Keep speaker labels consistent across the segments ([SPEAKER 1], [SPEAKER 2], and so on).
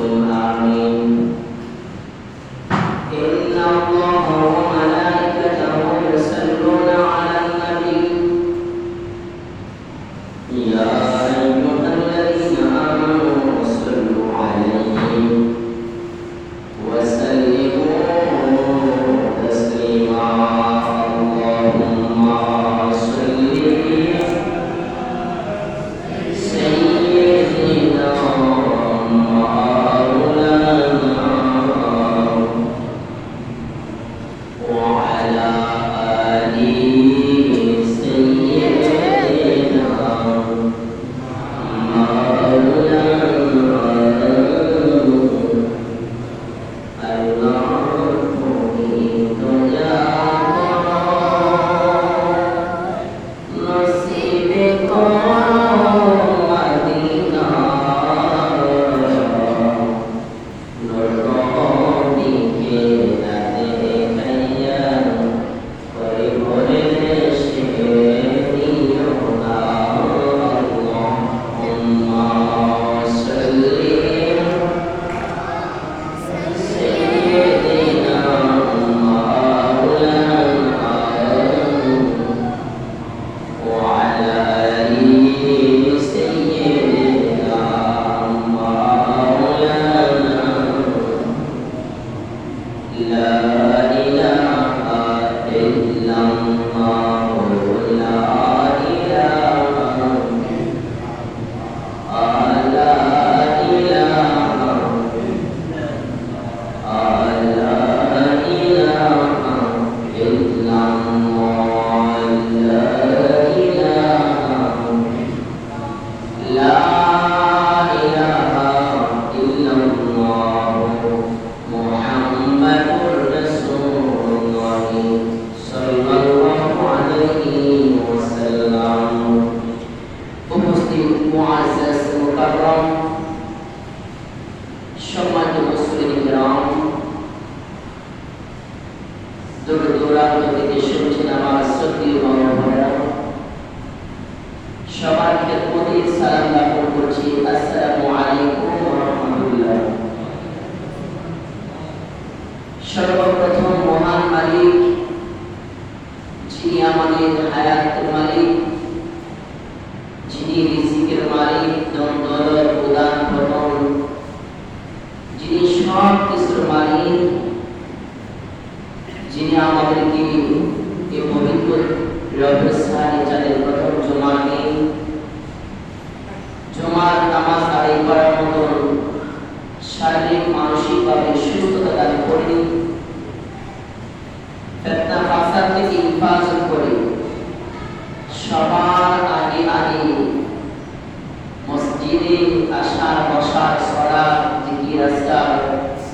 [SPEAKER 1] আমিন। Amen. لا إله মুআজ্জাজ Mukarram সম্মানিত মুসলিম গ্রাম দূর দূরান্ত থেকে শুনছেন আমার শ্রদ্ধীয় বাবা ভাইরা সবার খেদমতে সালাম জ্ঞাপন করছি আসসালামু আলাইকুম ওয়া রাহমাতুল্লাহ সর্বপ্রথম মহান মালিক যিনি আমাদেরকে এই পবিত্র রবের যাদের প্রথম জমা নেই, জমার নামাজ আদায় করার মতন শারীরিক, মানসিকভাবে সুস্থতা দান করে ফেতনা ফাসাদ থেকে হেফাজত করে সবার আগে আগে মসজিদে আসার, বসার সলার জিকির আজকার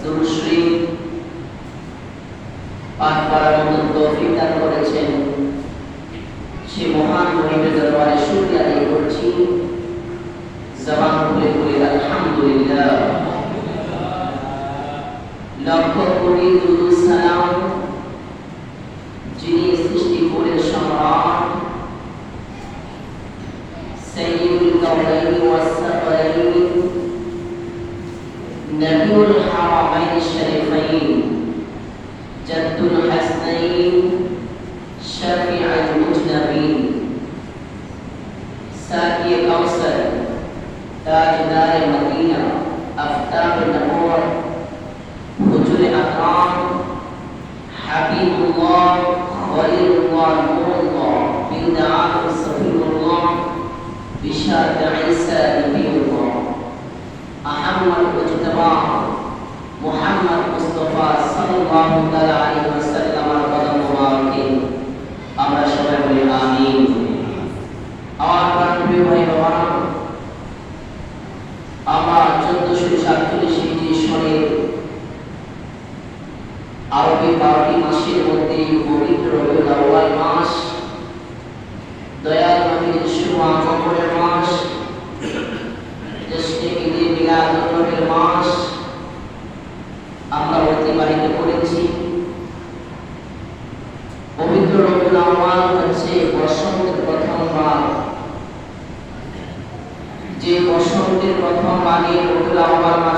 [SPEAKER 1] দুরূদ বিধান করেছেন। সে মহান গরিবের দরবারে শুক্রিয়া আদায় করছি জবান খুলে খুলে আলহামদুলিল্লাহ। লক্ষ কোটি দুরু সালাম যিনি সৃষ্টি করে সম্রাট শরীফাইন হাসনাইন شفيع المجنبين ساقي كوثر تاجدار مدينة أفتاح النبوة حجر أكرام حبيب الله خليل الله نور الله بدعاء صفي الله بشارة عيسى نبي الله أحمد مجتبى محمد مصطفى صلى الله عليه আরবি বারোটি মাসের মধ্যে পবিত্র রবিউল মাস, দয়াল নবীর আগমনের মাস জ্যেষ্ঠ ঈদে মাস, আমরা অতিবাহিত করেছি। পবিত্র রবিউল আউয়াল হচ্ছে বসন্তের প্রথম মাস। যে বসন্তের প্রথম মানে রবিউল আউয়াল